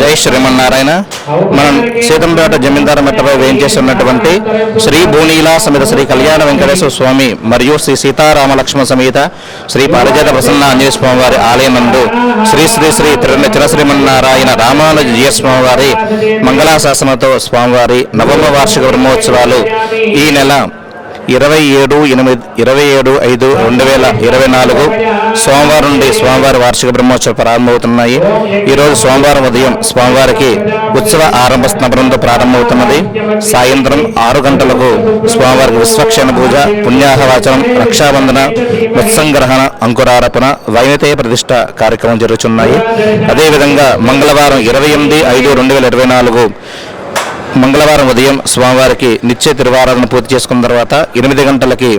జై శ్రీమన్నారాయణ. మనం సీతంపేట జమీందార మెట్టపై వేయించేస్తున్నటువంటి శ్రీ భూనీలా సమేత శ్రీ కళ్యాణ వెంకటేశ్వర స్వామి మరియు శ్రీ సీతారామ లక్ష్మణ సమేత శ్రీ పారిజాత ప్రసన్న ఆంజనేయ స్వామి వారి ఆలయం నందు శ్రీ శ్రీ శ్రీ తిరుణ శ్రీమన్నారాయణ రామానుజ జీయ వారి మంగళాశాసనతో స్వామివారి నవమ వార్షిక బ్రహ్మోత్సవాలు ఈ నెల ఇరవై ఏడు ఎనిమిది ఇరవై ఏడు ఐదు రెండు వేల ఇరవై నాలుగు సోమవారం నుండి స్వామివారి వార్షిక బ్రహ్మోత్సవం ప్రారంభమవుతున్నాయి. ఈరోజు సోమవారం ఉదయం స్వామివారికి ఉత్సవ ఆరంభ స్నపనంతో ప్రారంభమవుతున్నది. సాయంత్రం ఆరు గంటలకు స్వామివారికి విశ్వక్షణ పూజ పుణ్యాహవాచనం రక్షాబంధన మత్సంగ్రహణ అంకురారపణ వైనతే ప్రతిష్ట కార్యక్రమం జరుగుతున్నాయి అదేవిధంగా మంగళవారం ఇరవై ఎనిమిది ఐదు రెండు వేల ఇరవై నాలుగు మంగళవారం ఉదయం స్వామివారికి నిత్య తిరువారాధన పూర్తి చేసుకున్న తర్వాత ఎనిమిది గంటలకి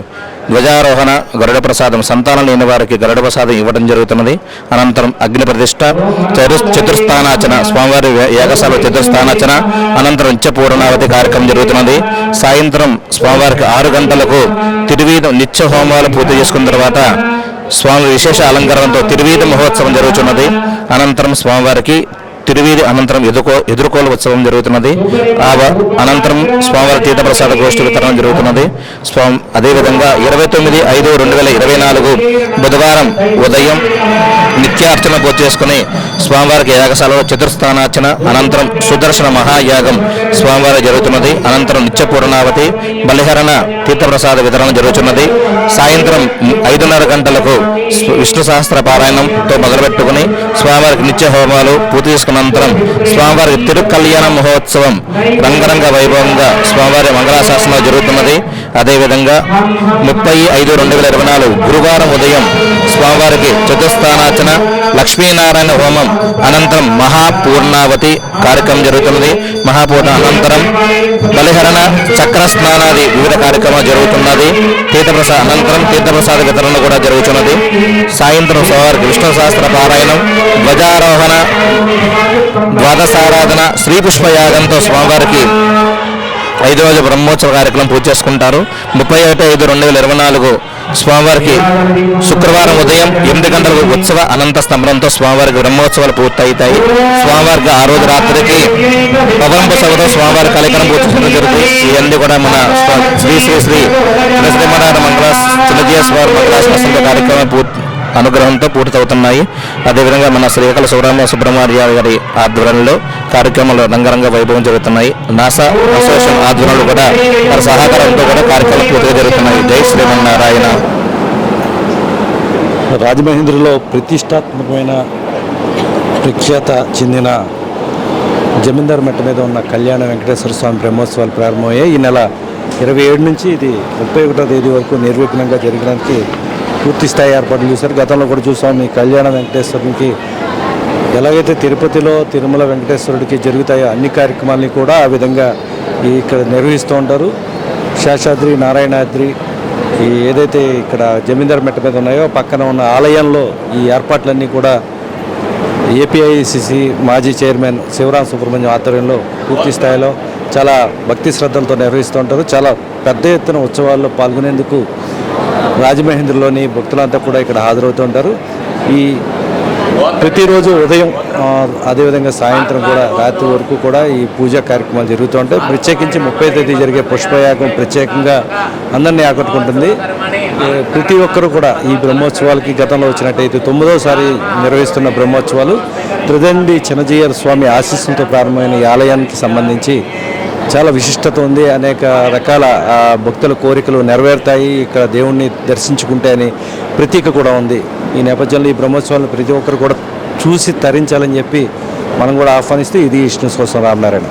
ధ్వజారోహణ గరుడ ప్రసాదం సంతానం లేని వారికి గరుడ ప్రసాదం ఇవ్వడం జరుగుతున్నది. అనంతరం అగ్ని ప్రతిష్ట చతు చతుర్స్థానాచన స్వామివారి యాగశాల చతుర్స్థానాచన అనంతరం నిత్య పూర్ణావతి కార్యక్రమం జరుగుతున్నది. సాయంత్రం స్వామివారికి ఆరు గంటలకు తిరువీధం నిత్య హోమాలు పూర్తి చేసుకున్న తర్వాత స్వామి విశేష అలంకరణతో తిరువీధ మహోత్సవం జరుగుతున్నది. అనంతరం స్వామివారికి తిరువేది అనంతరం ఎదుర్కో ఎదుర్కోల ఉత్సవం జరుగుతున్నది. ఆ అనంతరం స్వామివారి తీర్థప్రసాద గోష్ఠి వితరణ జరుగుతున్నది. స్వామి అదేవిధంగా ఇరవై తొమ్మిది ఐదు రెండు వేల ఇరవై నాలుగు బుధవారం ఉదయం నిత్యార్చన పూర్తి చేసుకుని స్వామివారికి యాగశాలలో చతుర్స్థానార్చన అనంతరం సుదర్శన మహాయాగం స్వామివారి జరుగుతున్నది. అనంతరం నిత్యపూర్ణావతి బలిహరణ తీర్థప్రసాద వితరణ జరుగుతున్నది. సాయంత్రం ఐదున్నర గంటలకు విష్ణు సహస్ర పారాయణంతో మొదలుపెట్టుకుని స్వామివారికి నిత్య హోమాలు పూర్తి చేసుకున్న అనంతరం స్వామివారికి తిరుకల్యాణ మహోత్సవం రంగరంగ వైభవంగా స్వామివారి మంగళాశాసనం జరుగుతున్నది. అదేవిధంగా ముప్పై ఐదు రెండు వేల ఇరవై నాలుగు గురువారం ఉదయం స్వామివారికి చతుస్థానార్చన లక్ష్మీనారాయణ హోమం అనంతరం మహాపూర్ణావతి కార్యక్రమం జరుగుతున్నది. మహాపూర్ణ అనంతరం బలిహరణ చక్ర స్నానాది వివిధ కార్యక్రమాలు జరుగుతున్నది. తీర్థప్రసాద అనంతరం తీర్థప్రసాద వితరణ కూడా జరుగుతున్నది. సాయంత్రం స్వామివారికి విష్ణు శాస్త్ర పారాయణం ధ్వజారోహణ ద్వాదశారాధన శ్రీ పుష్పయాగంతో స్వామివారికి ఐదు రోజు బ్రహ్మోత్సవ కార్యక్రమం పూర్తి చేసుకుంటారు. ముప్పై ఒకటి ఐదు రెండు వేల ఇరవై నాలుగు స్వామివారికి శుక్రవారం ఉదయం ఎనిమిది గంటలకు ఉత్సవ అనంత స్తంభంతో స్వామివారికి బ్రహ్మోత్సవాలు పూర్తవుతాయి స్వామివారికి ఆ రోజు రాత్రికి పవనంపు సభతో స్వామివారి కార్యక్రమం పూర్తి జరుగుతుంది. ఇవన్నీ కూడా మన శ్రీ శ్రీ శ్రీ శ్రీమనారాయణ మంగళ చిన్నజీయ స్వామి మంగళాశ్వసంత కార్యక్రమం పూర్తి అనుగ్రహంతో పూర్తవుతున్నాయి అదేవిధంగా మన శ్రీకల శివరామ సుబ్రహ్మణ్య గారి ఆధ్వర్యంలో కార్యక్రమాలు రంగరంగ వైభవం జరుగుతున్నాయి. నాసా అసోసియేషన్ ఆధ్వర్యంలో కూడా వారి సహకారంతో కూడా కార్యక్రమాలు పూర్తిగా జరుగుతున్నాయి. జై శ్రీమన్నారాయణ. రాజమహేంద్రిలో ప్రతిష్టాత్మకమైన ప్రఖ్యాత చెందిన జమీందార్ మెట్ట మీద ఉన్న కళ్యాణ వెంకటేశ్వర స్వామి బ్రహ్మోత్సవాలు ప్రారంభమయ్యాయి. ఈ నెల ఇరవై ఏడు నుంచి ఇది ముప్పై ఒకటో తేదీ వరకు నిర్విఘ్నంగా జరగడానికి పూర్తి స్థాయి ఏర్పాట్లు చూశారు. గతంలో కూడా చూసాం ఈ కళ్యాణ వెంకటేశ్వరునికి ఎలాగైతే తిరుపతిలో తిరుమల వెంకటేశ్వరుడికి జరుగుతాయో అన్ని కార్యక్రమాలని కూడా ఆ విధంగా ఇక్కడ నిర్వహిస్తూ ఉంటారు. శేషాద్రి నారాయణాద్రి ఈ ఏదైతే ఇక్కడ జమీందార్ మెట్ట మీద ఉన్నాయో పక్కన ఉన్న ఆలయంలో ఈ ఏర్పాట్లన్నీ కూడా ఏపీఐసిసి మాజీ చైర్మన్ శివరాం సుబ్రహ్మణ్యం ఆధ్వర్యంలో పూర్తి స్థాయిలో చాలా భక్తి శ్రద్ధలతో నిర్వహిస్తూ ఉంటారు. చాలా పెద్ద ఎత్తున ఉత్సవాల్లో పాల్గొనేందుకు రాజమహేంద్రలోని భక్తులంతా కూడా ఇక్కడ హాజరవుతూ ఉంటారు. ఈ ప్రతిరోజు ఉదయం అదేవిధంగా సాయంత్రం కూడా రాత్రి వరకు కూడా ఈ పూజా కార్యక్రమాలు జరుగుతూ ఉంటాయి. ప్రత్యేకించి ముప్పై తేదీ జరిగే పుష్పయాగం ప్రత్యేకంగా అందరినీ ఆకట్టుకుంటుంది. ప్రతి ఒక్కరూ కూడా ఈ బ్రహ్మోత్సవాలకి గతంలో వచ్చినట్టయితే తొమ్మిదోసారి నిర్వహిస్తున్న బ్రహ్మోత్సవాలు త్రిదండి చిన్నజీయర్ స్వామి ఆశీస్సులతో ప్రారంభమైన ఈ ఆలయానికి సంబంధించి చాలా విశిష్టత ఉంది. అనేక రకాల భక్తుల కోరికలు నెరవేరుతాయి. ఇక్కడ దేవుణ్ణి దర్శించుకుంటే అని ప్రతీక కూడా ఉంది. ఈ నేపథ్యంలో ఈ బ్రహ్మోత్సవాలను ప్రతి ఒక్కరు కూడా చూసి తరించాలని చెప్పి మనం కూడా ఆహ్వానిస్తూ ఇది విష్ణు కోసం రామనారాయణ.